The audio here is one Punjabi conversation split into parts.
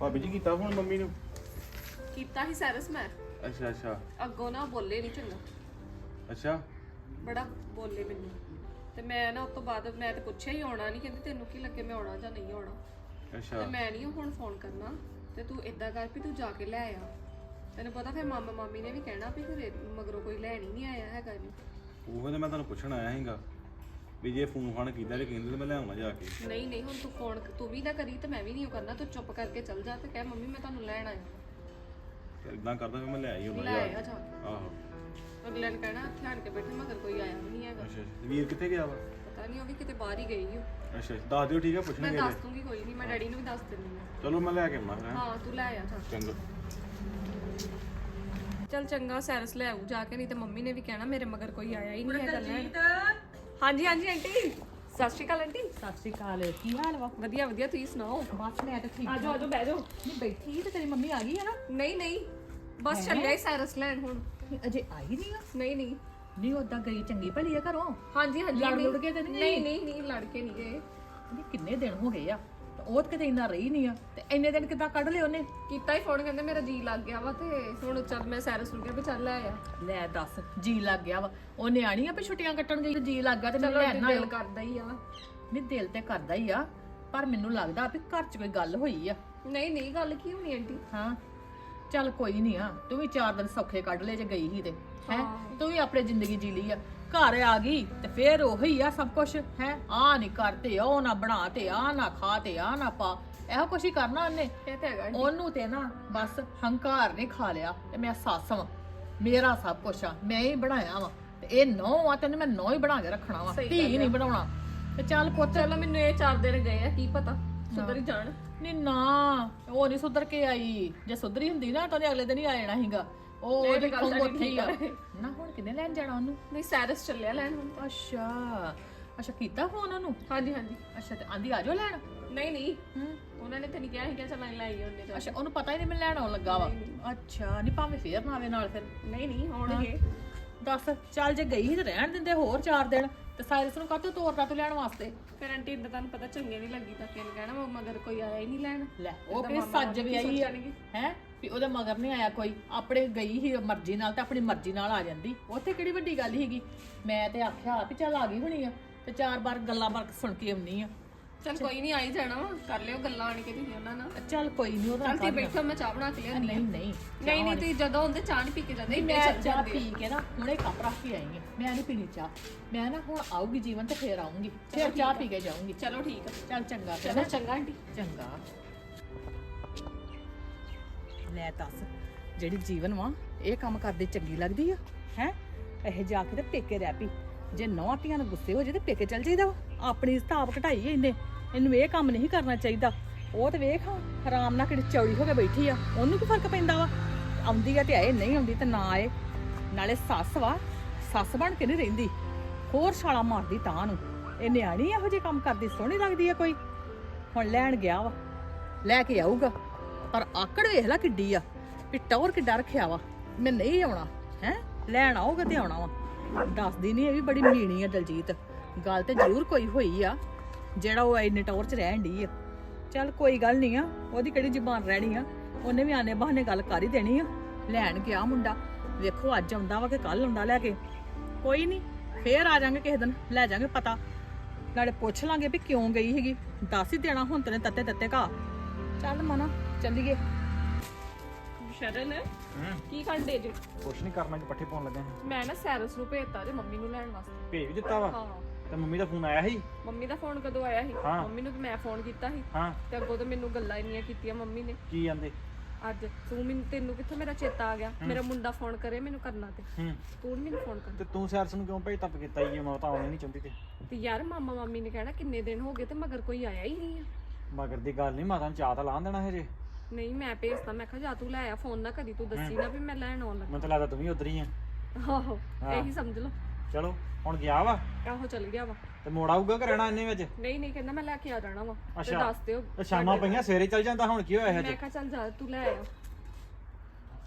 ਭਾਬੀ ਜੀ ਕੀਤਾ ਫੋਨ ਮੰਮੀ ਨੂੰ? ਕੀਤਾ ਹੀ ਸੈਰਸ ਮੈਂ। ਅੱਛਾ ਅੱਛਾ। ਅੱਗੋਂ ਨਾ ਬੋਲੇ ਨਹੀਂ ਚੰਗਾ। ਅੱਛਾ। ਬੜਾ ਬੋਲੇ ਮੈਨੂੰ। ਤੇ ਮੈਂ ਨਾ ਉਸ ਤੋਂ ਬਾਅਦ ਮੈਂ ਤੇ ਪੁੱਛਿਆ ਹੀ ਆਉਣਾ ਨਹੀਂ ਕਹਿੰਦੇ ਤੈਨੂੰ ਕੀ ਲੱਗੇ ਮੈਂ ਆਉਣਾ ਜਾਂ ਨਹੀਂ ਆਉਣਾ। ਤੇ ਅੱਛਾ ਮੈਂ ਨਹੀਂ ਹੁਣ ਫੋਨ ਕਰਨਾ। ਤੇ ਤੂੰ ਇਦਾਂ ਕਰ ਵੀ ਤੂੰ ਜਾ ਕੇ ਲੈ ਆ। ਤੈਨੂੰ ਪਤਾ ਫਿਰ ਮਾਮਾ ਮਾਮੀ ਨੇ ਵੀ ਕਹਿਣਾ ਵੀ ਘਰੇ ਮਗਰੋਂ ਕੋਈ ਲੈਣ ਹੀ ਨਹੀਂ ਆਇਆ ਹੈਗਾ ਜੀ ਉਹ ਤੇ ਮੈਂ ਤੁਹਾਨੂੰ ਪੁੱਛਣ ਆਇਆ ਸੀਗਾ। ਵੀ ਜੇ ਫੋਨ ਫਾਨ ਕੀਤਾ ਤੇ ਕਹਿੰਦੇ ਤੇ ਮੈਂ ਲੈ ਆਵਾਂ ਜਾ ਕੇ। ਨਹੀਂ ਨਹੀਂ ਹੁਣ ਤੂੰ ਫੋਨ ਤੂੰ ਵੀ ਨਾ ਕਰੀ ਤੇ ਮੈਂ ਵੀ ਨਹੀਂ ਕਰਨਾ ਤੂੰ ਚੁੱਪ ਕਰਕੇ ਚੱਲ ਜਾ ਤੇ ਕਹਿ ਮੰਮੀ ਮੈਂ ਤੁਹਾਨੂੰ ਲੈਣ ਆਇਆ ਤੇ ਇਦਾਂ ਕਰਦਾ ਫਿਰ ਮੈਂ ਲੈ ਆਈ ਉਹਨਾਂ ਲੈ ਜਾ ਆਇਆ ਜਾ। ਕੇ। ਆਹੋ। ਅਗਲੇ ਨੇ ਕਹਿਣਾ ਇੱਥੇ ਆਣ ਕੇ ਬੈਠੇ ਮਗਰ ਕੋਈ ਆਇਆ ਵੀ ਨਹੀਂ ਹੈਗਾ। ਅੱਛਾ ਅੱਛਾ। ਵੀਰ ਕਿੱਥੇ ਗਿਆ ਵਾ? ਪਤਾ ਨਹੀਂ ਉਹ ਵੀ ਕਿਤੇ ਬਾਹਰ ਹੀ ਗਈ ਹੋ ਅੱਛਾ ਅੱਛਾ, ਦੱਸ ਦਿਓ ਠੀਕ ਆ ਮੈਂ ਪੁੱਛਣਗੇ ਦੱਸ ਦੂੰਗੀ ਕੋਈ ਨਹੀਂ ਮੈਂ ਡੈਡੀ ਨੂੰ ਵੀ ਦੱਸ ਦਿੰਦੀ ਹਾਂ। ਚਲੋ ਮੈਂ ਲੈ ਕੇ ਆਉਣਾ ਫਿਰ ਹੈਂ। ਹਾਂ ਤੂੰ ਲੈ ਆ ਜਾ। ਚੰਗਾ। ਚਲ ਚੰਗਾ ਸੈਰਸ ਲੈ ਆਊ ਜਾ ਕੇ ਨਹੀਂ ਤੇ ਮੰਮੀ ਨੇ ਵੀ ਕਹਿਣਾ ਮੇਰੇ ਮਗਰ ਕੋਈ ਆਇਆ ਹੀ ਨਹੀਂ ਹੈਗਾ ਲੈਣ। ਹਾਂਜੀ ਹਾਂਜੀ ਆਂਟੀ। ਸਤਿ ਸ਼੍ਰੀ ਅਕਾਲ ਆਂਟੀ। ਸਤਿ ਸ਼੍ਰੀ ਅਕਾਲ ਕੀ ਹਾਲ ਵਾ? ਵਧੀਆ ਵਧੀਆ ਤੁਸੀਂ ਸੁਣਾਓ? ਬਸ ਮੈਂ ਤਾਂ ਠੀਕ ਆਜੋ ਆਜੋ ਬਹਿ ਜਾਓ। ਨਹੀਂ ਬੈਠੀ ਤੇ ਤੇਰੀ ਮੰਮੀ ਆ ਗਈ ਹੈ ਨਾ? ਨਹੀਂ ਨਹੀਂ। ਬਸ ਚੱਲਿਆ ਹੀ ਸੈਰਸ ਲੈਣ ਹੁਣ। ਨਹੀਂ, ਅਜੇ ਆਈ ਨਹੀਂ ਆ? ਨਹੀਂ ਨਹੀਂ। ਨਹੀਂ ਉਦਾਂ ਗਈ ਚੰਗੀ ਭਲੀ ਆ ਘਰੋਂ? ਹਾਂਜੀ ਹਾਂਜੀ ਲੜ ਲੁੜ ਕੇ ਤੇ ਨਹੀਂ ਨਹੀਂ ਨਹੀਂ ਨਹੀਂ ਲੜ ਕੇ ਨਹੀਂ ਗਏ। ਨਹੀਂ ਕਿੰਨੇ ਦਿਨ ਹੋ ਗਏ ਆ? ਉਹ ਤਾਂ ਕਿਤੇ ਇੰਨਾ ਰਹੀ ਨਹੀਂ ਆ। ਤੇ ਇੰਨੇ ਦਿਨ ਕਿੱਦਾਂ ਕੱਢ ਲਏ ਉਹਨੇ? ਕੀਤਾ ਹੀ ਫੋਨ ਕਹਿੰਦੇ ਮੇਰਾ ਜੀ ਲੱਗ ਗਿਆ ਵਾ ਤੇ ਹੁਣ ਚੱਲ ਮੈਂ ਸੈਰਸ ਨੂੰ ਕਿਹਾ ਵੀ ਚੱਲ ਲੈ ਆ। ਲੈ ਦੱਸ ਜੀ ਲੱਗ ਗਿਆ ਵਾ। ਉਹ ਨਿਆਣੀ ਆ ਵੀ ਛੁੱਟੀਆਂ ਕੱਟਣ ਗਈ ਤੇ ਜੀ ਲੱਗ ਗਿਆ ਤੇ ਮੈਨੂੰ ਚਲੋ ਲੈਣ ਨਾ ਦਿਲ ਕਰਦਾ ਹੀ ਆ। ਨਹੀਂ ਦਿਲ ਤੇ ਕਰਦਾ ਹੀ ਆ ਪਰ ਮੈਨੂੰ ਲੱਗਦਾ ਵੀ ਘਰ 'ਚ ਕੋਈ ਗੱਲ ਹੋਈ ਆ। ਨਹੀਂ ਨਹੀਂ ਗੱਲ ਕੀ ਹੋਣੀ ਆਂਟੀ? ਹਾਂ। ਚੱਲ ਕੋਈ ਨਹੀਂ ਆ ਤੂੰ ਵੀ ਚਾਰ ਦਿਨ ਸੌਖੇ ਕੱਢ ਲਏ ਜੇ ਗਈ ਹੀ ਤੇ। ਹੈ। ਤੂੰ ਵੀ ਆਪਣੀ ਜ਼ਿੰਦਗੀ ਜੀ ਲਈ ਆ। ਘਰ ਆ ਗਈ ਤੇ ਫੇਰ ਉਹੀ ਆ ਸਭ ਕੁਝ ਹੈ? ਆ ਨਹੀਂ ਕਰਤੇ ਉਹ ਨਾ ਬਣਾ ਤੇ ਆ ਨਾ ਖਾ ਤੇ ਆ ਨਾ ਪਾ। ਇਹੋ ਕੁਛ ਹੀ ਕਰਨਾ ਉਹਨੇ। ਇਹ ਤੇ ਹੈਗਾ ਉਹਨੂੰ ਤੇ ਨਾ ਬਸ ਹੰਕਾਰ ਨੇ ਖਾ ਲਿਆ ਤੇ ਮੈਂ ਸੱਸ ਵਾਂ। ਮੇਰਾ ਸਭ ਕੁਛ ਆ ਮੈਂ ਹੀ ਬਣਾਇਆ ਵਾਂ। ਤੇ ਇਹ ਨੌ ਆ ਤੈਨੂੰ ਮੈਂ ਨੌ ਹੀ ਬਣਾ ਕੇ ਰੱਖਣਾ ਵਾ। ਸਹੀ ਧੀ ਨਹੀਂ ਬਣਾਉਣਾ। ਤੇ ਚੱਲ ਪੁੱਤ। ਚਲੋ ਮੈਨੂੰ ਇਹ ਚਾਰ ਦਿਨ ਗਏ ਆ ਕੀ ਪਤਾ? ਸੁਧਰ ਹੀ ਜਾਣ। ਨੀ ਨਾ ਉਹ ਨਹੀਂ ਸੁਧਰ ਕੇ ਆਈ। ਜੇ ਸੁਧਰੀ ਹੁੰਦੀ ਨਾ ਤਾਂ ਉਹਨੇ ਅਗਲੇ ਦਿਨ ਹੀ ਆ ਜਾਣਾ ਸੀਗਾ। ਉਹ ਉਹਦੀ ਤਾਂ ਖੰਗ ਉੱਥੇ ਹੀ ਆ। ਨਾ ਹੁਣ ਕਿੰਨੇ ਲੈਣ ਜਾਣਾ ਉਹਨੂੰ? ਨਹੀਂ ਸੈਰਸ ਚੱਲਿਆ ਲੈਣ ਹੁਣ। ਅੱਛਾ। ਅੱਛਾ ਕੀਤਾ ਫੋਨ ਉਹਨੂੰ? ਹਾਂਜੀ ਹਾਂਜੀ। ਅੱਛਾ ਤੇ ਆਂਦੀ ਆ ਜਾਓ ਲੈਣ? ਨਹੀਂ ਨਹੀਂ। ਹੂੰ। ਉਹਨਾਂ ਨੇ ਤਾਂ ਨਹੀਂ ਕਿਹਾ ਸੀ ਕਿ ਚੱਲ ਲੈ ਆਈਏ ਉਹਨੇ ਜਾ ਅੱਛਾ ਉਹਨੂੰ ਪਤਾ ਹੀ ਨਹੀਂ ਮੈਂ ਲੈਣ ਆਉਣ ਲੱਗਾ ਵਾ। ਅੱਛਾ ਨਹੀਂ ਭਾਵੇਂ ਫੇਰ ਨਾ ਆਵੇ ਨਾਲ ਫਿਰ। ਨਹੀਂ ਨਹੀਂ ਹੋਣਗੇ ਦੱਸ ਚੱਲ ਜੇ ਗਈ ਸੀ ਤੇ ਰਹਿਣ ਦਿੰਦੇ ਹੋਰ 4 ਦਿਨ। ਤੇ ਸਾਇਰਸ ਨੂੰ ਕਾਹਤੋਂ ਤੋਰਦਾ ਤੂੰ ਲੈਣ ਵਾਸਤੇ? ਫਿਰ ਆਂਟੀ ਇਦਾਂ ਤੁਹਾਨੂੰ ਪਤਾ ਚੰਗੇ ਨਹੀਂ ਲੱਗੀ ਤਾਂ ਕਿਹਨ ਕਹਿਣਾ ਮਗਰ ਕੋਈ ਆਇਆ ਹੀ ਨਹੀਂ ਲੈਣ। ਲੈ ਉਹ ਕਿਹੜੀ ਸੱਜ ਵੀ ਆਈ ਹੈ? ਵੀ ਉਹਦੇ ਮਗਰ ਨਹੀਂ ਆਇਆ ਕੋਈ। ਆਪਣੇ ਗਈ ਹੀ ਮਰਜ਼ੀ ਨਾਲ ਤੇ ਆਪਣੀ ਮਰਜ਼ੀ ਨਾਲ ਆ ਜਾਂਦੀ। ਉੱਥੇ ਕਿਹੜੀ ਵੱਡੀ ਗੱਲ ਸੀਗੀ? ਮੈਂ ਤੇ ਆਖਿਆ ਵੀ ਚੱਲ ਆ ਗਈ ਹੋਣੀ ਆ ਤੇ ਚਾਰ ਵਾਰ ਗੱਲਾਂ ਬਾਰ ਸੁਣ ਕੇ ਆਉਣੀ ਆ। ਚੱਲ ਕੋਈ ਨਹੀਂ ਆਈ ਜਾਣਾ ਵਾ, ਕਰ ਲਿਓ ਗੱਲਾਂ ਆਣ ਕੇ ਤੁਸੀਂ ਉਹਨਾਂ ਨਾਲ। ਚੱਲ ਕੋਈ ਨਹੀਂ ਉਹਦਾ ਚੱਲ ਤੁਸੀਂ ਬੈਠੋ ਮੈਂ ਚਾਹ ਬਣਾ ਕੇ ਲਿਆਉਂਦੀ ਨਹੀਂ ਨਹੀਂ ਨਹੀਂ ਨਹੀਂ ਤੁਸੀਂ ਜਦੋਂ ਹੁੰਦੇ ਚਾਹ ਨਹੀਂ ਪੀ ਕੇ ਜਾਂਦੇ ਨਹੀਂ ਮੈਂ ਚਾਹ ਪੀ ਕੇ ਨਾ ਹੁਣੇ ਕੱਪ ਰੱਖ ਕੇ ਆਈ ਆ। ਮੈਂ ਨਹੀਂ ਪੀਣੀ ਚਾਹ। ਮੈਂ ਨਾ ਹੁਣ ਆਊਗੀ ਜੀਵਨ ਤੇ ਫੇਰ ਆਉਂਗੀ ਫੇਰ ਚਾਹ ਪੀ ਕੇ ਜਾਊਂਗੀ। ਚਲੋ ਠੀਕ ਆ। ਚੱਲ ਚੰਗਾ ਫਿਰ ਚਲੋ ਚੰਗਾ ਆਂਟੀ। ਚੰਗਾ। ਲੈ ਦੱਸ, ਜਿਹੜੀ ਜੀਵਨ ਵਾ, ਇਹ ਕੰਮ ਕਰਦੇ ਚੰਗੀ ਲੱਗਦੀ ਆ, ਹੈ? ਇਹ ਜਾ ਕੇ ਤੇ ਪੇਕੇ ਰਹਿ ਪਈ ਜੇ ਨੌਂ ਧੀਆਂ ਨੂੰ ਗੁੱਸੇ ਹੋ ਜੇ ਤੇ ਪੇਕੇ ਚੱਲ ਜਾਈਦਾ ਵਾ। ਆਪਣੀ ਹਿਸਾਬ ਘਟਾਈ ਇਹਨੇ। ਇਹਨੂੰ ਇਹ ਕੰਮ ਨਹੀਂ ਕਰਨਾ ਚਾਹੀਦਾ। ਉਹ ਤੇ ਵੇਖ, ਆਰਾਮ ਨਾਲ ਕਿਹੜੀ ਚੌੜੀ ਹੋ ਕੇ ਬੈਠੀ ਆ। ਉਹਨੂੰ ਕੀ ਫ਼ਰਕ ਪੈਂਦਾ ਵਾ? ਆਉਂਦੀ ਆ ਤੇ ਆਏ, ਨਹੀਂ ਆਉਂਦੀ ਤੇ ਨਾ ਆਏ। ਨਾਲੇ ਸੱਸ ਵਾ, ਸੱਸ ਬਣ ਕੇ ਨਹੀਂ ਰਹਿੰਦੀ। ਹੋਰ ਛਾਲਾ ਮਾਰਦੀ ਤਾਂ ਨੂੰ। ਇਹ ਨਿਆਣੀ ਇਹੋ ਜਿਹੇ ਕੰਮ ਕਰਦੀ, ਸੋਹਣੀ ਲੱਗਦੀ ਆ ਕੋਈ। ਹੁਣ ਲੈਣ ਗਿਆ ਵਾ। ਲੈ ਕੇ ਆਊਗਾ। ਪਰ ਆਕੜ ਵੇਖ ਲੈ ਕਿੱਡੀ ਆ, ਵੀ ਟੌਰ ਕਿੱਡਾ ਰੱਖਿਆ ਵਾ। ਮੈਂ ਨਹੀਂ ਆਉਣਾ, ਹੈ? ਲੈਣ ਆਊਗਾ ਤੇ ਆਉਣਾ ਵਾ। ਦੱਸਦੀ ਨਹੀਂ ਇਹ ਵੀ ਬੜੀ ਮੀਣੀ ਆ ਦਲਜੀਤ। ਗੱਲ ਤੇ ਜ਼ਰੂਰ ਕੋਈ ਹੋਈ ਆ, ਜਿਹੜਾ ਉਹ ਇੰਨੇ ਟੌਰ ਚ ਰਹਿਣ ਡਈ ਆ। ਚੱਲ ਕੋਈ ਗੱਲ ਨਹੀਂ ਆ, ਉਹਦੀ ਕਿਹੜੀ ਜ਼ੁਬਾਨ ਰਹਿਣੀ ਆ? ਉਹਨੇ ਵੀ ਆਨੇ ਬਹਾਨੇ ਗੱਲ ਕਰ ਹੀ ਦੇਣੀ ਆ। ਲੈਣ ਗਿਆ ਮੁੰਡਾ। ਵੇਖੋ ਅੱਜ ਆਉਂਦਾ ਵਾ ਕਿ ਕੱਲ ਆਉਂਦਾ ਲੈ ਕੇ। ਕੋਈ ਨਹੀਂ ਫੇਰ ਆ ਜਾਾਂਗੇ ਕਿਸੇ ਦਿਨ, ਲੈ ਜਾਾਂਗੇ ਪਤਾ। ਨਾਲੇ ਪੁੱਛ ਲਾਂਗੇ ਵੀ ਕਿਉਂ ਗਈ ਹੈਗੀ ਦੱਸ ਹੀ ਦੇਣਾ ਹੁਣ ਤਨੇ ਤੱਤੇ ਤੱਤੇ ਘਾ। ਚੱਲ ਮਨਾ। ਚੱਲੀਏ। ਸ਼ਰਨ ਕੀ ਕਰਦੇ ਜੇ? ਕੁਛ ਨਹੀਂ ਕਰਨਾ ਕਿ ਪੱਠੇ ਪਾਉਣ ਲੱਗਾ। ਮੈਂ ਨਾ ਸੈਰਸ ਨੂੰ ਭੇਜਤਾ ਜੇ ਮੰਮੀ ਨੂੰ ਲੈਣ ਵਾਸਤੇ। ਭੇਜ ਵੀ ਦਿੱਤਾ ਵਾ? ਹਾਂ। ਤੇ ਮੰਮੀ ਦਾ ਫੋਨ ਆਇਆ ਸੀ? ਮੰਮੀ ਦਾ ਫੋਨ ਕਦੋਂ ਆਇਆ ਸੀ? ਹਾਂ। ਮੰਮੀ ਨੂੰ ਤੇ ਮੈਂ ਫੋਨ ਕੀਤਾ ਸੀ। ਹਾਂ। ਤੇ ਅੱਗੋਂ ਤਾਂ ਮੈਨੂੰ ਗੱਲਾਂ ਇੰਨੀਆਂ ਕੀਤੀਆਂ ਮੰਮੀ ਨੇ। ਕੀ ਜਾਂਦੇ ਅੱਜ ਤੂੰ ਮੈਨੂੰ ਤੈਨੂੰ ਕਿੱਥੋਂ ਮੇਰਾ ਚੇਤਾ ਆ ਗਿਆ? ਮੇਰਾ ਮੁੰਡਾ ਫੋਨ ਕਰੇ ਮੈਨੂੰ ਕਰਨਾ ਤੇ। ਹੂੰ। ਤੂੰ ਨੀ ਮੈਨੂੰ ਫੋਨ ਕਰ। ਤੇ ਤੂੰ ਸੈਰਸ ਨੂੰ ਕਿਉਂ ਭੇਜ ਤੱਪ ਕੀਤਾ ਜੀ ਮੈਂ ਤਾਂ ਆਉਣੀ ਨਹੀਂ ਚਾਹੁੰਦੀ ਤੇ। ਤੇ ਯਾਰ ਮਾਮਾ ਮਾਮੀ ਨੇ ਕਹਿਣਾ ਕਿੰਨੇ ਦਿਨ ਹੋ ਗਏ ਤੇ ਮਗਰ ਕੋਈ ਆਇਆ ਹੀ ਨਹੀਂ ਆ। ਮਗਰ ਦੀ ਗੱਲ ਨਹੀਂ ਮਾਤਾ ਨੂੰ ਚਾਹ ਤਾਂ ਲਾਣ ਦੇਣਾ ਹਜੇ। ਨਹੀਂ ਮੈਂ ਭੇਜਤਾ। ਮੈਂ ਕਿਹਾ ਜਾ ਤੂੰ ਲੈ ਆ ਫੋਨ ਨਾ ਕਦੀ ਤੂੰ ਦੱਸੀ ਨਾ ਵੀ ਮੈਂ ਲੈਣ ਆਉਣ ਮੈਨੂੰ ਤਾਂ ਲੱਗਦਾ ਤੂੰ ਵੀ ਉਧਰ ਹੀ ਆ। ਲੱਗਾ ਆਹੋ ਇਹੀ ਸਮਝ ਲਓ। ਚਲੋ ਹੁਣ ਗਿਆ ਵਾ? ਆਹੋ ਚੱਲ ਗਿਆ ਵਾ। ਤੇ ਮੋੜ ਆਊਗਾ ਕਿ ਰਹਿਣਾ ਇੰਨੇ ਵਿੱਚ? ਨਹੀਂ ਨਹੀਂ ਕਹਿੰਦਾ ਮੈਂ ਲੈ ਕੇ ਆ ਜਾਣਾ ਵਾ। ਤੇ ਅੱਛਾ। ਦੱਸ ਦਿਓ। ਤੇ ਸ਼ਾਮਾਂ ਪਈਆਂ ਸਵੇਰੇ ਚੱਲ ਜਾਂਦਾ ਹੁਣ ਕੀ ਹੋਇਆ ਮੈਂ ਹਜੇ ਕਿਹਾ ਚੱਲ ਜਾ ਤੂੰ ਲੈ ਆ।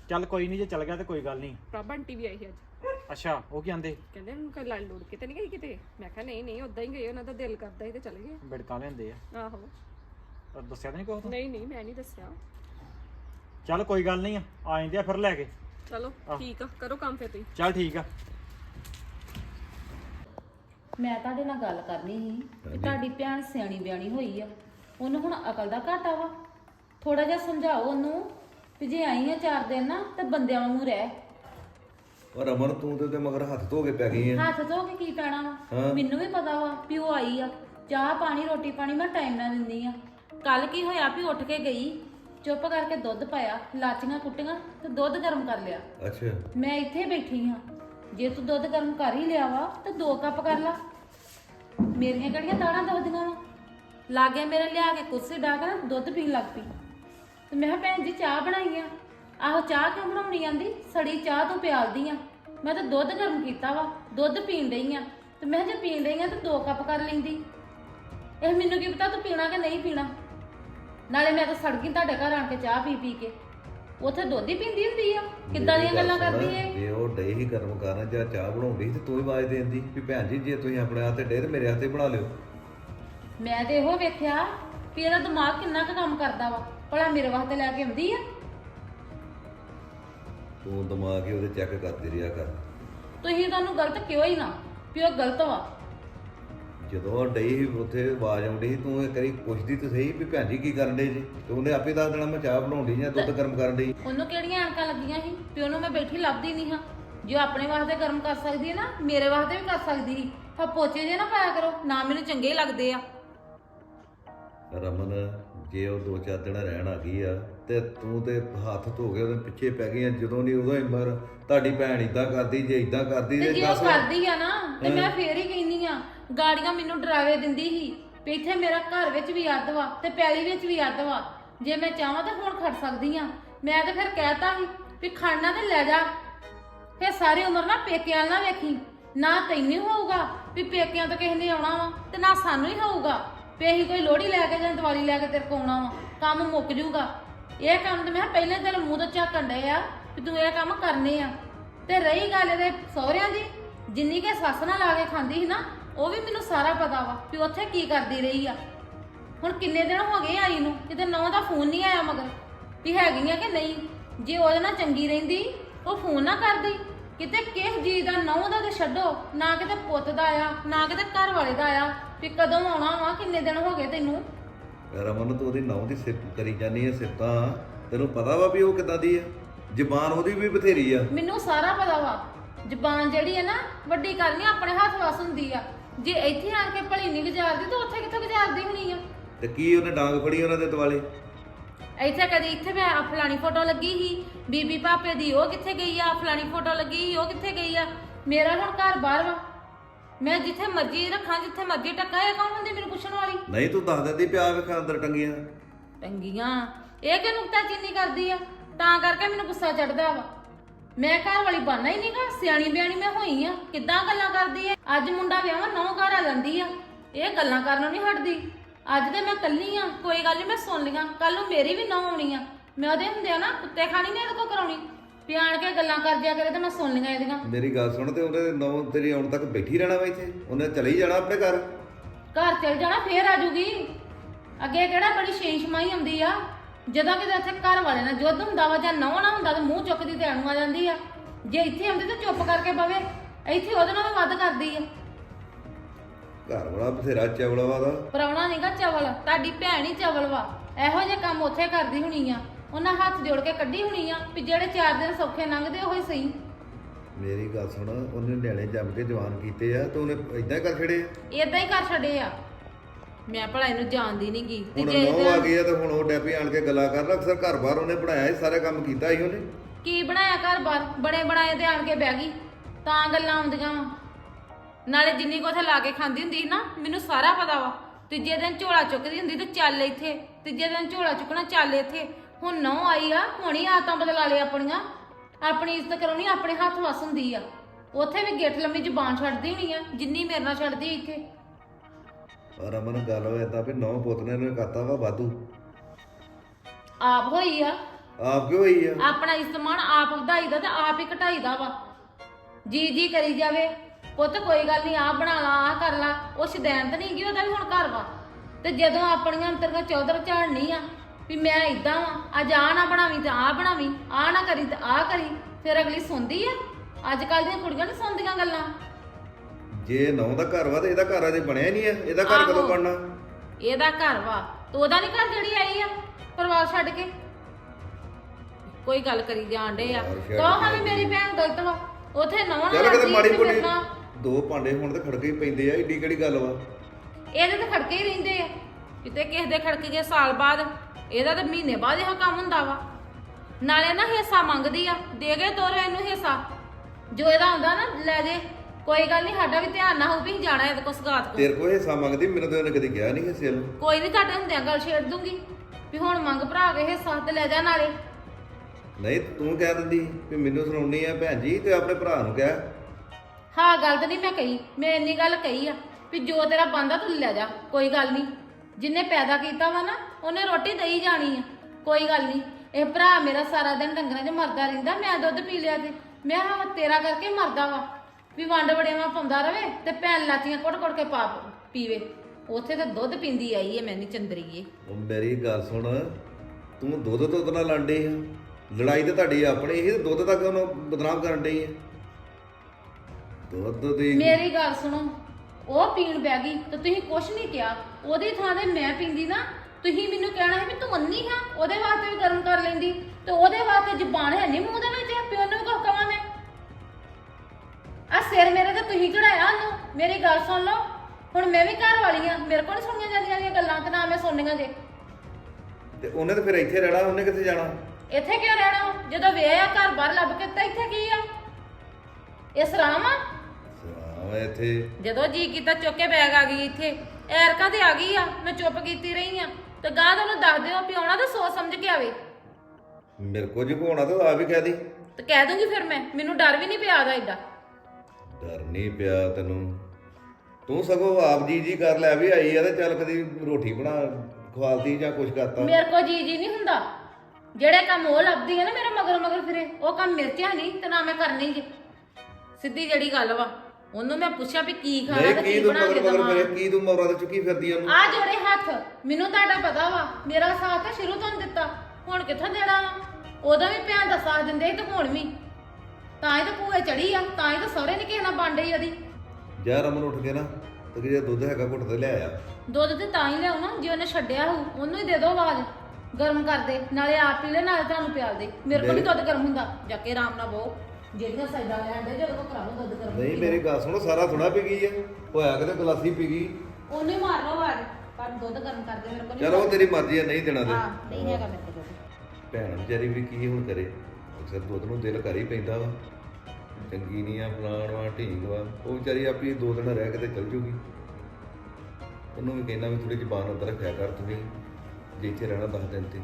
ਚੱਲ ਕੋਈ ਨਹੀਂ ਜੇ ਚੱਲ ਗਿਆ ਤੇ ਕੋਈ ਗੱਲ ਨਹੀਂ। ਪ੍ਰਭ ਆਂਟੀ ਵੀ ਆਈ ਸੀ ਅੱਜ। ਅੱਛਾ ਉਹ ਕੀ ਆਂਦੇ? ਕਹਿੰਦੇ ਉਹਨੂੰ ਕੋਈ ਲੜ ਲੁੜ ਕੇ ਤੇ ਨਹੀਂ ਗਈ ਕਿਤੇ? ਮੈਂ ਕਿਹਾ ਨਹੀਂ ਨਹੀਂ ਉਦਾਂ ਹੀ ਗਏ ਉਹਨਾਂ ਦਾ ਦਿਲ ਕਰਦਾ ਸੀ ਤੇ ਚਲੇ ਗਏ। ਬਿੜਕਾਂ ਲੈਂਦੇ ਆ। ਆਹੋ। ਤਾਂ ਦੱਸਿਆ ਤਾਂ ਨਹੀਂ ਤੂੰ ਨਹੀਂ ਨਹੀਂ ਮੈਂ ਨਹੀਂ ਦੱਸਿਆ। ਚੱਲ ਕੋਈ ਗੱਲ ਨਹੀਂ ਆ ਆ ਜਾਂਦੇ ਆ ਫਿਰ ਲੈ ਕੇ। ਚਲੋ। ਠੀਕ ਆ ਕਰੋ ਕੰਮ ਫਿਰ ਤੁਸੀਂ। ਚੱਲ ਠੀਕ ਆ। ਮੈਂ ਤੁਹਾਡੇ ਨਾਲ ਗੱਲ ਕਰਨੀ ਸੀ ਕਿ ਤੁਹਾਡੀ ਭੈਣ ਸਿਆਣੀ ਬਿਆਣੀ ਹੋਈ ਆ। ਉਹਨੂੰ ਹੁਣ ਅਕਲ ਦਾ ਘਾਟਾ ਵਾ। ਥੋੜਾ ਜਿਹਾ ਸਮਝਾਓ ਉਹਨੂੰ ਵੀ ਜੇ ਆਈ ਆ ਚਾਰ ਦਿਨ ਨਾ ਤੇ ਬੰਦਿਆਂ ਵਾਂਗੂ ਰਹਿ। ਔਰ ਅਮਰ ਤੂੰ ਤੇ ਉਹਦੇ ਮਗਰ ਹੱਥ ਧੋ ਕੇ ਪੈ ਗਈ ਐ ਹੱਥ ਧੋ ਕੇ ਕੀ ਪੈਣਾ ਵਾ? ਹਾਂ। ਮੈਨੂੰ ਵੀ ਪਤਾ ਵਾ ਵੀ ਉਹ ਆਈ ਆ। ਚਾਹ ਪਾਣੀ ਰੋਟੀ ਪਾਣੀ ਮੈਂ ਟਾਈਮ ਨਾਲ ਦਿੰਦੀ ਆ। ਕੱਲ ਕੀ ਹੋਇਆ ਵੀ ਉੱਠ ਕੇ ਗਈ ਚੁੱਪ ਕਰਕੇ ਦੁੱਧ ਪਾਇਆ ਲਾਚੀਆਂ ਕੁੱਟੀਆਂ ਤੇ ਦੁੱਧ ਗਰਮ ਕਰ ਲਿਆ। ਅੱਛਾ। ਮੈਂ ਇੱਥੇ ਬੈਠੀ ਹਾਂ। ਜੇ ਤੂੰ ਦੁੱਧ ਗਰਮ ਕਰ ਹੀ ਲਿਆ ਵਾ ਤੇ ਦੋ ਕੱਪ ਕਰ ਲਾ। ਮੇਰੀਆਂ ਕਿਹੜੀਆਂ ਦਾੜਾਂ ਦੁਖਦੀਆਂ ਵਾ? ਲਾਗੇ ਮੇਰੇ ਲਿਆ ਕੇ ਕੁਰਸੀ ਡਾ ਕੇ ਨਾ ਦੁੱਧ ਪੀਣ ਲੱਗ ਪਈ। ਤੇ ਮੈਂ ਕਿਹਾ ਭੈਣ ਜੀ ਚਾਹ ਬਣਾਈ ਆ। ਆਹੋ ਚਾਹ ਕਿਉਂ ਬਣਾਉਣੀ ਆਂਦੀ ਸੜੀ ਚਾਹ ਤੂੰ ਪਿਆਲਦੀ ਆ। ਮੈਂ ਤਾਂ ਦੁੱਧ ਗਰਮ ਕੀਤਾ ਵਾ ਦੁੱਧ ਪੀਣ ਡਈ ਆ। ਤੇ ਮੈਂ ਕਿਹਾ ਜੇ ਪੀਣ ਡਈ ਆ ਤੇ ਦੋ ਕੱਪ ਕਰ ਲੈਂਦੀ। ਇਹ ਮੈਨੂੰ ਕੀ ਪਤਾ ਤੂੰ ਪੀਣਾ ਕਿ ਨਹੀਂ ਪੀਣਾ? ਨਾਲੇ ਮੈਂ ਤਾਂ ਸੜ ਗਈ ਤੁਹਾਡੇ ਘਰ ਆਣ ਕੇ ਚਾਹ ਪੀ ਪੀ ਕੇ। ਉੱਥੇ ਦੁੱਧ ਹੀ ਪੀਂਦੀ ਹੁੰਦੀ ਆ। ਕਿੱਦਾਂ ਦੀਆਂ ਗੱਲਾਂ ਕਰਦੀ ਏ? ਜੇ ਉਹ ਡੇ ਹੀ ਗਰਮ ਕਰਨ ਜਾਂ ਚਾਹ ਬਣਾਉਂਦੀ ਤੇ ਤੂੰ ਹੀ ਆਵਾਜ਼ ਦੇਂਦੀ ਵੀ ਭੈਣ ਜੀ ਜੇ ਤੁਸੀਂ ਆਪਣੇ ਹੱਥੇ ਡੇ ਤੇ ਮੇਰੇ ਹੱਥੇ ਬਣਾ ਲਿਓ। ਮੈਂ ਤੇ ਇਹੋ ਵੇਖਿਆ ਵੀ ਇਹਦਾ ਦਿਮਾਗ ਕਿੰਨਾ ਕੁ ਕੰਮ ਕਰਦਾ ਵਾ। ਭਲਾ ਮੇਰੇ ਵਾਸਤੇ ਲੈ ਕੇ ਆਉਂਦੀ ਆ? ਤੂੰ ਦਿਮਾਗ ਹੀ ਉਹਦੇ ਚੈੱਕ ਕਰਦੀ ਰਿਹਾ ਕਰ। ਤੁਸੀਂ ਤੁਹਾਨੂੰ ਗਲਤ ਕਿਉਂ ਹੀ ਨਾ ਵੀ ਉਹ ਗਲਤ ਵਾ। ਜਦੋਂ ਡੇ ਹੀ ਉੱਥੇ ਆਵਾਜ਼ ਆਉਂਦੀ ਸੀ ਤੂੰ ਇਹ ਕਰੀ ਪੁੱਛਦੀ ਤੇ ਸਹੀ ਵੀ ਭੈਣ ਜੀ ਕੀ ਕਰਨ ਡੇ ਜੀ? ਤੇ ਉਹਨੇ ਆਪੇ ਦੱਸ ਦੇਣਾ ਮੈਂ ਚਾਹ ਬਣਾਉਂਦੀ ਜਾਂ ਦੁੱਧ ਗਰਮ ਕਰਨ ਡਈ। ਉਹਨੂੰ ਕਿਹੜੀਆਂ ਅਣਕਾਂ ਲੱਗੀਆਂ ਸੀ? ਵੀ ਉਹਨੂੰ ਮੈਂ ਬੈਠੀ ਲੱਭਦੀ ਨਹੀਂ ਹਾਂ। ਜੋ ਆਪਣੇ ਵਾਸਤੇ ਗਰਮ ਕਰ ਸਕਦੀ ਹੈ ਨਾ ਮੇਰੇ ਵਾਸਤੇ ਵੀ ਕਰ ਸਕਦੀ ਸੀ। ਆ ਪੋਚੇ ਜੇ ਨਾ ਪਾਇਆ ਕਰੋ ਨਾ ਮੈਨੂੰ ਚੰਗੇ ਲੱਗਦੇ ਆ। ਰਮਨ ਜੇ ਉਹ ਦੋ ਚਾਰ ਦਿਨ ਰਹਿਣ ਆ ਗਈ ਆ ਤੇ ਤੂੰ ਤੇ ਹੱਥ ਧੋ ਕੇ ਉਹਦੇ ਪਿੱਛੇ ਪੈ ਗਈ ਆ ਜਦੋਂ ਨਹੀਂ ਉਦੋਂ ਹੀ ਮਰ ਤੁਹਾਡੀ ਭੈਣ ਇਦਾਂ ਕਰਦੀ ਜੇ ਇਦਾਂ ਕਰਦੀ ਤੇ ਜੇ ਉਹ ਕਰਦੀ ਆ ਨਾ ਤੇ ਮੈਂ ਫੇਰ ਹੀ ਕਹਿੰਦੀ ਆ ਗਾੜੀਆਂ ਮੈਨੂੰ ਡਰਾਵੇ ਦਿੰਦੀ ਸੀ ਵੀ ਇੱਥੇ ਮੇਰਾ ਘਰ ਵਿੱਚ ਵੀ ਅੱਧ ਵਾ ਤੇ ਪੈਲੀ ਵਿੱਚ ਵੀ ਅੱਧ ਵਾ ਜੇ ਮੈਂ ਚਾਹਾਂ ਤਾਂ ਹੁਣ ਖੜ ਸਕਦੀ ਆ। ਮੈਂ ਤਾਂ ਫਿਰ ਕਹਿਤਾ ਸੀ ਵੀ ਖੜਨਾ ਤੇ ਲੈ ਜਾ ਫਿਰ ਸਾਰੀ ਉਮਰ ਨਾ ਪੇਕਿਆਂ ਨਾਲ ਵੇਖੀ ਨਾ ਤੈਨੂੰ ਹੋਊਗਾ ਵੀ ਪੇਕਿਆਂ ਤੋਂ ਕਿਸੇ ਨੇ ਆਉਣਾ ਵਾ ਤੇ ਨਾ ਸਾਨੂੰ ਹੀ ਹੋਊਗਾ। ਵੀ ਅਸੀਂ ਕੋਈ ਲੋਹੜੀ ਲੈ ਕੇ ਜਾਂ ਦੀਵਾਲੀ ਲੈ ਕੇ ਤੇਰੇ ਕੋਲ ਆਉਣਾ ਵਾ, ਕੰਮ ਮੁੱਕ ਜੂਗਾ ਇਹ ਕੰਮ ਤੇ ਮੈਂ ਕਿਹਾ ਪਹਿਲੇ ਤੇਰੇ ਮੂੰਹ ਤੋਂ ਝਾਕਣ ਡਏ ਆ ਵੀ ਤੂੰ ਇਹ ਕੰਮ ਕਰਨੇ ਆ। ਤੇ ਰਹੀ ਗੱਲ ਇਹਦੇ ਸਹੁਰਿਆਂ ਦੀ, ਜਿੰਨੀ ਕੇ ਸੱਸ ਨਾਲ ਲਾ ਕੇ ਖਾਂਦੀ ਸੀ ਨਾ, ਉਹ ਵੀ ਮੈਨੂੰ ਸਾਰਾ ਪਤਾ ਵਾ ਵੀ ਉੱਥੇ ਕੀ ਕਰਦੀ ਰਹੀ ਆ। ਹੁਣ ਕਿੰਨੇ ਦਿਨ ਹੋ ਗਏ ਆਈ ਨੂੰ ਕਿਤੇ ਨੌ ਦਾ ਫੋਨ ਨਹੀਂ ਆਇਆ ਮਗਰ, ਵੀ ਹੈਗੀਆਂ ਕਿ ਨਹੀਂ? ਜੇ ਉਹਦੇ ਨਾਲ ਚੰਗੀ ਰਹਿੰਦੀ, ਉਹ ਫੋਨ ਨਾ ਕਰਦੀ। ਕਿਤੇ ਕਿਸ ਜੀ ਦਾ ਨੌ ਦਾ ਤੇ ਛੱਡੋ, ਨਾ ਕਿਤੇ ਪੁੱਤ ਦਾ ਆ, ਨਾ ਕਿਤੇ ਘਰ ਵਾਲੇ ਦਾ ਆ। ਵੀ ਕਦੋਂ ਆਉਣਾ ਵਾ ਕਿੰਨੇ ਦਿਨ ਹੋ ਗਏ ਤੈਨੂੰ? ਰਮਨ ਤੂੰ ਉਹਦੀ ਨੌਂ ਦੀ ਸਿਫਤ ਕਰੀ ਜਾਂਦੀ ਹੈ ਸਿਫਤਾਂ ਤੈਨੂੰ ਪਤਾ ਵਾ ਵੀ ਉਹ ਕਿੱਦਾਂ ਦੀ ਆ ਜ਼ਬਾਨ ਉਹਦੀ ਵੀ ਬਥੇਰੀ ਆ। ਮੈਨੂੰ ਸਾਰਾ ਪਤਾ ਵਾ। ਜ਼ਬਾਨ ਜਿਹੜੀ ਹੈ ਨਾ ਵੱਡੀ ਗੱਲ ਨਹੀਂ ਆਪਣੇ ਹੱਥ ਵਸ ਹੁੰਦੀ ਆ। ਜੇ ਇੱਥੇ ਆਣ ਕੇ ਭਲੀ ਨਹੀਂ ਗੁਜ਼ਾਰਦੀ ਤਾਂ ਉੱਥੇ ਕਿੱਥੋਂ ਗੁਜ਼ਾਰਦੀ ਹੋਣੀ ਆ? ਤੇ ਕੀ ਉਹਨੇ ਡਾਂਗ ਫੜੀ ਉਹਨਾਂ ਦੇ ਦੁਆਲੇ? ਇੱਥੇ ਕਦੀ ਇੱਥੇ ਮੈਂ ਆਹ ਫਲਾਣੀ ਫੋਟੋ ਲੱਗੀ ਸੀ ਬੀਬੀ ਪਾਪੇ ਦੀ ਉਹ ਕਿੱਥੇ ਗਈ ਆ? ਫਲਾਣੀ ਫੋਟੋ ਲੱਗੀ ਸੀ ਉਹ ਕਿੱਥੇ ਗਈ ਆ? ਮੇਰਾ ਹੁਣ ਘਰ ਬਾਹਰ ਵਾ। ਮੈਂ ਜਿੱਥੇ ਮਰਜ਼ੀ ਰੱਖਾਂ ਜਿੱਥੇ ਮਰਜ਼ੀ ਟੱਕਾ ਇਹ ਕੌਣ ਹੁੰਦੀ ਮੈਨੂੰ ਪੁੱਛਣ ਵਾਲੀ? ਨਹੀਂ ਤੂੰ ਦੱਸ ਦਿੰਦੀ ਪਿਆ ਵੇਖਾਂ ਅੰਦਰ ਟੰਗੀਆਂ। ਟੰਗੀਆਂ? ਇਹ ਕਿ ਨੁਕਤਾ ਚੀਨੀ ਕਰਦੀ ਆ? ਤਾਂ ਕਰਕੇ ਮੈਨੂੰ ਗੁੱਸਾ ਚੜਦਾ ਵਾ। ਮੈਂ ਘਰ ਵਾਲੀ ਬਾਨਾ ਹੀ ਨਹੀਂਗਾ ਸਿਆਣੀ ਬਿਆਣੀ ਮੈਂ ਹੋਈ ਆ। ਕਿੱਦਾਂ ਗੱਲਾਂ ਕਰਦੀ ਐ? ਅੱਜ ਮੁੰਡਾ ਵਿਆਹਾਂ ਨੌ ਘਰ ਆ ਜਾਂਦੀ ਆ। ਇਹ ਗੱਲਾਂ ਕਰਨੋਂ ਨਹੀਂ ਹਟਦੀ। ਅੱਜ ਤੇ ਮੈਂ ਕੱਲੀ ਆ ਕੋਈ ਗੱਲ ਨਹੀਂ ਮੈਂ ਸੁਣ ਲਿਆ ਕੱਲ ਨੂੰ ਮੇਰੀ ਵੀ ਨੌ ਆਉਣੀ ਆ। ਮੈਂ ਉਹਦੇ ਹੁੰਦੇ ਆ ਨਾ ਕੁੱਤੇ ਖਾਣੀ ਨੇ ਇਹਦੇ ਕੋ ਕਰਾਉਣੀ। ਪਿਆਣ ਕੇ ਗੱਲਾਂ ਕਰ ਜਿਆ ਕਰੇ ਤੇ ਮੈਂ ਸੁਣ ਲਿਆ ਇਹਦੀਆਂ। ਮੇਰੀ ਗੱਲ ਸੁਣ ਤੇ ਉਹਨੇ ਨੌ ਤੇਰੀ ਆਉਣ ਤੱਕ ਬੈਠੀ ਰਹਿਣਾ ਵਾ ਇੱਥੇ। ਉਹਨੇ ਚਲੇ ਹੀ ਜਾਣਾ ਆਪਣੇ ਘਰ। ਘਰ ਚਲ ਜਾਣਾ ਫੇਰ ਆ ਜੂਗੀ। ਅੱਗੇ ਕਿਹੜਾ ਬੜੀ ਸ਼ੇਸ਼ਮਾਈ ਹੁੰਦੀ ਆ। ਜਦੋਂ ਕਿਤੇ ਇੱਥੇ ਘਰ ਵਾਲੇ ਨਾਲ ਜੁੱਧ ਹੁੰਦਾ ਵਾ ਜਾਂ ਨਹੁੰ ਨਾ ਹੁੰਦਾ ਤੇ ਮੂੰਹ ਚੁੱਕਦੀ ਤੇ ਅਣੂ ਆ ਜਾਂਦੀ ਆ। ਜੇ ਇੱਥੇ ਆਉਂਦੀ ਤਾਂ ਚੁੱਪ ਕਰਕੇ ਬਵੇ। ਇੱਥੇ ਉਹਦੇ ਨਾਲ ਵੀ ਵੱਧ ਕਰਦੀ ਆ। ਘਰ ਵਾਲਾ ਬਥੇਰਾ ਚਵਲਾ ਵਾ ਦਾ ਪਰਾਉਣਾ ਨਹੀਂਗਾ ਚਵਲ ਤੁਹਾਡੀ ਭੈਣ ਹੀ ਚਵਲ ਵਾ। ਇਹੋ ਜਿਹੇ ਕੰਮ ਉੱਥੇ ਕਰਦੀ ਹੋਣੀ ਆ। ਉਹਨਾਂ ਹੱਥ ਜੋੜ ਕੇ ਕੱਢੀ ਹੋਣੀ ਆ ਵੀ ਜਿਹੜੇ ਚਾਰ ਦਿਨ ਸੌਖੇ ਲੰਘਦੇ ਉਹ ਹੀ ਸਹੀ। ਮੇਰੀ ਗੱਲ ਸੁਣ ਉਹਨੇ ਨਿਆਣੇ ਜੰਮ ਕੇ ਜਵਾਨ ਕੀਤੇ ਆ ਤੇ ਉਹਨੇ ਇਦਾਂ ਕਰ ਛੜੇ ਇਦਾਂ ਹੀ ਕਰ ਛੱਡੇ ਆ। ਮੈਂ ਭਲਾ ਇਹਨੂੰ ਜਾਣਦੀ ਨਹੀਂ ਗਈ ਤੇ ਹੁਣ ਜੇ ਨੌ ਆ ਇਹਦਾ- ਗਈ ਆ ਤੇ ਹੁਣ ਉਹ ਡੈਪੀ ਆਣ ਕੇ ਗੱਲਾਂ ਕਰਨ ਅਕਸਰ ਘਰ ਬਾਹਰ ਉਹਨੇ ਬਣਾਇਆ ਸੀ ਸਾਰਾ ਕੰਮ ਕੀਤਾ ਸੀ ਉਹਨੇ। ਕੀ ਬਣਾਇਆ ਘਰ ਬਾਰ ਬੜੇ ਬਣਾਏ ਤੇ ਆਣ ਕੇ ਬਹਿ ਗਈ। ਤਾਂ ਗੱਲਾਂ ਆਉਂਦੀਆਂ ਵਾ। ਨਾਲੇ ਜਿੰਨੀ ਕੋਥੇ ਲਾ ਕੇ ਖਾਂਦੀ ਹੁੰਦੀ ਸੀ ਨਾ ਮੈਨੂੰ ਸਾਰਾ ਪਤਾ ਵਾ। ਤੀਜੇ ਦਿਨ ਝੋਲਾ ਚੁੱਕਦੀ ਹੁੰਦੀ ਤੇ ਚੱਲ ਇੱਥੇ ਤੀਜੇ ਦਿਨ ਝੋਲਾ ਚੁੱਕਣਾ ਚੱਲ ਇੱਥੇ। ਹੁਣ ਨੌ ਆਈ ਆ ਹੁਣੀ ਆਤਾਂ ਬਦਲਾ ਲਿਆ ਆਪਣੀਆਂ। ਆਪਣੀ ਇੱਜ਼ਤ ਕਰਾਉਣੀ ਆਪਣੇ ਹੱਥ ਵਸ ਹੁੰਦੀ ਆ। ਉੱਥੇ ਵੀ ਗਿੱਠ ਲੰਮੀ ਜ਼ੁਬਾਨ ਛੱਡਦੀ ਹੋਣੀ ਆ ਜਿੰਨੀ ਮੇਰੇ ਨਾਲ ਛੱਡਦੀ ਇੱਥੇ। ਪਰ ਅਮਨ ਗੱਲ ਹੋਇਆ ਏਦਾਂ ਵੀ ਨੌ ਪੁੱਤ ਨੇ ਉਹਨੇ ਕਰਤਾ ਵਾ ਵਾਧੂ। ਆਪ ਹੋਈ ਆ। ਆਪ ਕਿਉਂ ਹੋਈ ਆ? ਆਪਣਾ ਇਸਤਮਾਨ ਆਪ ਵਧਾਈਦਾ ਤੇ ਆਪ ਹੀ ਘਟਾਈਦਾ ਵਾ। ਜੀ ਜੀ ਕਰੀ ਜਾਵੇ। ਪੁੱਤ ਕੋਈ ਗੱਲ ਨਹੀਂ ਆ ਬਣਾ ਲਾ ਆ ਕਰ ਲਾ। ਉਹ ਸ਼ਦੈਨ ਤਾਂ ਨਹੀਂ ਗਈ ਉਹਦਾ ਵੀ ਹੁਣ ਘਰ ਵਾ। ਤੇ ਜਦੋਂ ਆਪਣੀਆਂ ਅੰਤਰਗਾ ਚੌਧਰ ਝਾੜਨੀ ਆ ਵੀ ਮੈਂ ਇਦਾਂ ਵਾਂ ਅੱਜ ਆ ਨਾ ਬਣਾਵੀਂ ਤੇ ਆ ਬਣਾਵੀਂ ਆ ਨਾ ਕਰੀ ਤੇ ਆ ਕਰੀ ਫਿਰ ਅਗਲੀ ਸੁਣਦੀ ਆ? ਅੱਜ ਕੱਲ ਦੀਆਂ ਕੁੜੀਆਂ ਨਹੀਂ ਸੁਣਦੀਆਂ ਗੱਲਾਂ। ਜੇ ਨੌ ਦਾ ਘਰ ਵਾ ਤੇ ਇਹਦਾ ਘਰ ਅਜੇ ਬਣਿਆ ਨਹੀਂ ਆ ਇਹਦਾ ਘਰ ਕਦੋਂ ਆਹੋ। ਬਣਨਾ? ਇਹਦਾ ਘਰ ਵਾ ਤੇ ਉਹਦਾ ਨਹੀਂ ਘਰ ਜਿਹੜੀ ਆਈ ਆ ਪਰਿਵਾਰ ਛੱਡ ਕੇ? ਕੋਈ ਗੱਲ ਕਰੀ ਜਾਣ ਡੇ ਆ। ਪਰਿਵਾਰ ਛੱਡ ਹਾਂ ਵੀ ਕੇ ਮੇਰੀ ਭੈਣ ਗਲਤ ਵਾ ਉਥੇ ਨਵਾਂ ਚੱਲ ਕਿਤੇ ਮਾੜੀ ਮੋਟੀ ਦੋ ਭਾਂਡੇ ਹੁਣ ਤੇ ਖੜਕੇ ਹੀ ਪੈਂਦੇ ਆ ਏਡੀ ਕਿਹੜੀ ਗੱਲ ਵਾ? ਇਹਦੇ ਤਾਂ ਖੜਕੇ ਹੀ ਰਹਿੰਦੇ ਆ। ਕਿਤੇ ਕਿਸੇ ਦੇ ਖੜਕ ਗਏ ਸਾਲ ਬਾਅਦ ਇਹਦਾ ਤਾਂ ਮਹੀਨੇ ਬਾਅਦ ਇਹ ਕੰਮ ਹੁੰਦਾ ਵਾ। ਨਾਲੇ ਨਾ ਹਿੱਸਾ ਮੰਗਦੀ ਆ ਦੇ ਗਏ ਤੋਰੇ ਇਹਨੂੰ ਹਿੱਸਾ। ਜੋ ਇਹਦਾ ਹੁੰਦਾ ਨਾ ਲੈ ਜੇ। ਕੋਈ ਗੱਲ ਨਹੀਂ ਸਾਡਾ ਵੀ ਧਿਆਨ ਨਾ ਹੋਊ ਵੀ ਅਸੀਂ ਜਾਣਾ ਇਹਦੇ ਕੋਲ ਸਗਾਤ ਕੋ ਤੇਰੇ ਕੋਲ ਹਿੱਸਾ ਮੰਗਦੀ ਮੈਨੂੰ ਤੇ ਉਹਨੇ ਕਦੀ ਕਿਹਾ ਨਹੀਂ ਹਿੱਸੇ ਨੂੰ। ਕੋਈ ਨਹੀਂ ਤੁਹਾਡੇ ਹੁੰਦਿਆਂ ਗੱਲ ਛੇੜ ਦੂੰਗੀ। ਵੀ ਹੁਣ ਮੰਗ ਭਰਾ ਕੇ ਹਿੱਸਾ ਤੇ ਲੈ ਜਾ ਨਾਲੇ। ਨਹੀਂ ਤੂੰ ਕਹਿ ਦਿੰਦੀ ਵੀ ਮੈਨੂੰ ਸੁਣਾਉਣੀ ਆ ਭੈਣ ਜੀ ਤੇ ਆਪਣੇ ਭਰਾ ਨੂੰ ਕਹਿ। ਹਾਂ ਗੱਲ ਤਾਂ ਨਹੀਂ ਮੈਂ ਕਹੀ ਮੈਂ ਇੰਨੀ ਗੱਲ ਕਹੀ ਆ। ਵੀ ਜੋ ਤੇਰਾ ਬੰਦਾ ਤੂੰ ਲੈ ਜਾ ਕੋਈ ਗੱਲ ਨਹੀਂ ਜਿੰਨੇ ਪੈਦਾ ਕੀਤਾ ਵਾ ਨਾ ਉਹਨੇ ਰੋਟੀ ਦੇਈ ਜਾਣੀ ਆ। ਕੋਈ ਗੱਲ ਨਹੀਂ ਇਹ ਭਰਾ ਮੇਰਾ ਸਾਰਾ ਦਿਨ ਡੰਗਰਾਂ 'ਚ ਮਰਦਾ ਰਹਿੰਦਾ ਮੈਂ ਦੁੱਧ ਪੀ ਲਿਆ ਤੇ ਮੈਂ ਹਾਂ ਤੇਰਾ ਕਰਕੇ ਮਰਦਾ ਵਾ। ਵੀ ਵੰਡ ਵੜੇਵਾ ਪਾਉਂਦਾ ਰਵੇ ਤੇ ਭੈਣ ਲਾਚੀਆਂ ਕੁੱਟ-ਕੁੱਟ ਕੇ ਪਾ ਪੀਵੇ। ਉੱਥੇ ਤਾਂ ਦੁੱਧ ਪੀਂਦੀ ਆਈ ਏ ਮੈਨੀ ਚੰਦਰੀਏ। ਉਹ ਮੇਰੀ ਗੱਲ ਸੁਣ ਤੂੰ ਦੁੱਧ ਦੁੱਧ ਨਾਲ ਲੜਦੇ ਆ। ਲੜਾਈ ਤੇ ਤੁਹਾਡੀ ਆਪਣੀ ਤੇ ਦੁੱਧ ਤੱਕ ਉਹਨੂੰ ਬਦਨਾਮ ਕਰਨ ਡਈ ਆ? ਦੁੱਧ ਦੀ ਮੇਰੀ ਗੱਲ ਸੁਣੋ ਉਹ ਪੀਣ ਬਹਿ ਗਈ ਤੇ ਤੁਸੀਂ ਕੁਛ ਨਹੀਂ ਕਿਹਾ। ਉਹਦੀ ਥਾਂ ਤੇ ਮੈਂ ਪੀਂਦੀ ਨਾ ਤੁਸੀਂ ਮੈਨੂੰ ਕਹਿਣਾ ਹੈ ਵੀ ਤੂੰ ਅੰਨੀ ਹਾਂ ਉਹਦੇ ਵਾਸਤੇ ਵੀ ਗਰਮ ਕਰ ਲੈਂਦੀ ਤੇ ਉਹਦੇ ਵਾਸਤੇ ਜ਼ਬਾਨ ਹੈ ਨਹੀਂ ਮੂੰਹ ਦੇ ਵਿੱਚ ਪਿਓ ਨੂੰ ਕੋ ਕਵਾਂ ਮੈਂ ਆ ਸਿਰ ਮੇਰੇ ਤੇ ਤੁਸੀਂ ਚੜਾਇਆ ਉਹਨੂੰ ਮੇਰੀ ਗੱਲ ਸੁਣ ਲਓ। ਹੁਣ ਮੈਂ ਵੀ ਘਰ ਵਾਲੀ ਆ ਮੇਰੇ ਕੋਲ ਨੀ ਸੁਣੀਆਂ ਜਾਂਦੀਆਂ ਇਹ ਗੱਲਾਂ ਤੇ ਨਾ ਮੈਂ ਸੁਣਨੀਆਂ ਜੇ। ਤੇ ਉਹਨੇ ਤਾਂ ਫਿਰ ਇੱਥੇ ਰਹਿਣਾ ਉਹਨੇ ਕਿੱਥੇ ਜਾਣਾ? ਇੱਥੇ ਕਿਉਂ ਰਹਿਣਾ? ਵਾ? ਜਦੋਂ ਵਿਆਹਿਆ ਘਰ ਬਾਹਰ ਲੱਭ ਕੇ ਤਾਂ ਇੱਥੇ ਕੀ ਆ? ਇਸ ਰਾਮ ਆ? ਸਵਾਹ ਇੱਥੇ। ਜਦੋਂ ਜੀ ਕੀਤਾ ਚੁੱਕ ਕੇ ਬੈਗ ਆ ਗਈ ਇੱਥੇ। ਐਰਕਾ ਤੇ ਆ ਗਈ ਆ ਮੈਂ ਚੁੱਪ ਕੀਤੀ ਰਹੀ ਆ। ਤੇ ਗਾਂ ਤਾਂ ਉਹਨੂੰ ਦੱਸ ਦਿਓ ਵੀ ਆਉਣਾ ਤਾਂ ਸੋਚ ਸਮਝ ਕੇ ਆਵੇ। ਮੇਰੇ ਕੋ ਜਗਾਉਣਾ ਤਾਂ ਆ ਵੀ ਕਹਿ ਦੀ। ਤੇ ਕਹਿ ਦੂੰਗੀ ਫਿਰ ਮੈਂ ਮੈਨੂੰ ਡਰ ਵੀ ਨਹੀਂ ਪਿਆ ਦਾ ਏਡਾ ਡਰ ਨਹੀਂ ਪਿਆ ਤੈਨੂੰ। ਤੂੰ ਸਗੋਂ ਆਪ ਜੀ ਜੀ ਕਰ ਲੈ ਵੀ ਆਈ ਆ ਤੇ ਚੱਲ ਕਦੀ ਰੋਟੀ ਬਣਾ ਖਵਾਲਤੀ ਜਾਂ ਕੁਛ ਕਰਤਾ। ਮੇਰੇ ਕੋ ਜੀ ਜੀ ਨਹੀਂ ਹੁੰਦਾ। ਜਿਹੜੇ ਕੰਮ ਉਹ ਲੱਭਦੀ ਹੈ ਨਾ ਮੇਰੇ ਮਗਰ ਮਗਰ ਫਿਰੇ ਉਹ ਕੰਮ ਮੇਰੇ ਚ ਹੈ ਨਹੀਂ ਤੇ ਨਾ ਮੈਂ ਕਰਨੀ ਜੀ। ਸਿੱਧੀ ਜਿਹੜੀ ਗੱਲ ਵਾ। ਉਹਨੂੰ ਮੈਂ ਪੁੱਛਿਆ ਵੀ ਕੀ ਖਾਣਾ ਨਹੀਂ ਤੇ ਕੀ ਕੀ ਤੂੰ ਬਣਾ ਮਗਰ ਕੇ ਮਗਰ ਦਵਾਂ ਮੇਰੇ ਕੀ ਤੂੰ ਮੌਰਾ ਤੇ ਚੁੱਕੀ ਫਿਰਦੀ ਆ ਉਹਨੂੰ? ਆ ਜੋੜੇ ਹੱਥ ਮੈਨੂੰ ਤੁਹਾਡਾ ਪਤਾ ਵਾ ਮੇਰਾ ਸਾਥ ਤਾਂ ਸ਼ੁਰੂ ਤੋਂ ਨੀ ਦਿੱਤਾ। ਹੁਣ ਕਿੱਥੋਂ ਦੇਣਾ ਵਾ? ਉਦੋਂ ਵੀ ਭੈਣ ਦਾ ਸਾਥ ਦਿੰਦੇ ਸੀ ਤੇ ਹੁਣ ਵੀ। ਤਾਂ ਹੀ ਤਾਂ ਭੂਏ ਚੜੀ ਆ ਤਾਂ ਹੀ ਤਾਂ ਸਹੁਰੇ ਨੇ ਬਣ ਰਹੀ ਉਹਦੀ। ਜਾ ਰਮਨ ਉੱਠ ਕੇ ਨਾ ਤੇ ਜੇ ਦੁੱਧ ਹੈਗਾ ਘੁੱਟ ਤੇ ਲੈ ਆ। ਦੁੱਧ ਤੇ ਤਾਂ ਹੀ ਲਿਆਉ ਨਾ ਜੇ ਉਹਨੇ ਛੱਡਿਆ ਹੋਊ ਉਹਨੂੰ ਹੀ ਦੇ ਦਿਓ ਆਵਾਜ਼। ਗਰਮ ਕਰ ਦੇ ਨਾਲੇ ਆਪ ਪੀ ਲੈ ਨਾਲੇ ਤੁਹਾਨੂੰ ਪਿਆਲ ਦੇ। ਮੇਰੇ ਕੋਲ ਨਹੀਂ ਦੁੱਧ ਗਰਮ ਹੁੰਦਾ ਜਾ ਕੇ ਆਰਾਮ ਨਾਲ ਬੋ ਜਿਹੜੀਆਂ ਸਾਈਡਾਂ ਲੈਣ ਦੇ ਜਦੋਂ ਕੋ ਕਰਾਉ ਦੁੱਧ ਗਰਮ ਨਹੀਂ ਮੇਰੀ ਗੱਲ ਸੁਣੋ ਸਾਰਾ ਥੋੜਾ ਪੀ ਗਈ ਆ। ਹੋਇਆ ਕਿਤੇ ਗਲਾਸੀ ਪੀ ਗਈ? ਉਹਨੇ ਮਾਰ ਲਓ ਆਵਾਜ਼ ਪਰ ਦੁੱਧ ਗਰਮ ਕਰ ਦੇ ਮੇਰੇ ਕੋਲ ਚਲੋ ਉਹ ਤੇਰੀ ਮਰਜ਼ੀ ਆ ਨਹੀਂ ਦੇਣਾ ਤੇ। ਹਾਂ ਨਹੀਂ ਹੈਗਾ ਮੇਰੇ ਕੋਲ ਦੁੱਧ। ਭੈਣ ਵਿਚਾਰੀ ਵੀ ਕੀ ਹੁਣ ਕਰੇ? ਅਕਸਰ ਦੁੱਧ ਨੂੰ ਦਿਲ ਕਰ ਹੀ ਪੈਂਦਾ ਵਾ। ਚੰਗੀ ਨਹੀਂ ਆ ਫਲਾਣ ਵਾ ਢੀਂਗ ਵਾ। ਉਹ ਵਿਚਾਰੀ ਆਪੀ ਦੋ ਦਿਨ ਰਹਿ ਕੇ ਤੇ ਚਲ ਜੂਗੀ। ਉਹਨੂੰ ਵੀ ਕਹਿੰਦਾ ਵੀ ਥੋੜੀ ਜ਼ਬਾਨ ਅੰਦਰ ਰੱਖਿਆ ਕਰ ਤੂੰ ਵੀ ਜੇ ਇੱਥੇ ਰਹਿਣਾ ਦਸ ਦਿਨ ਤੇ।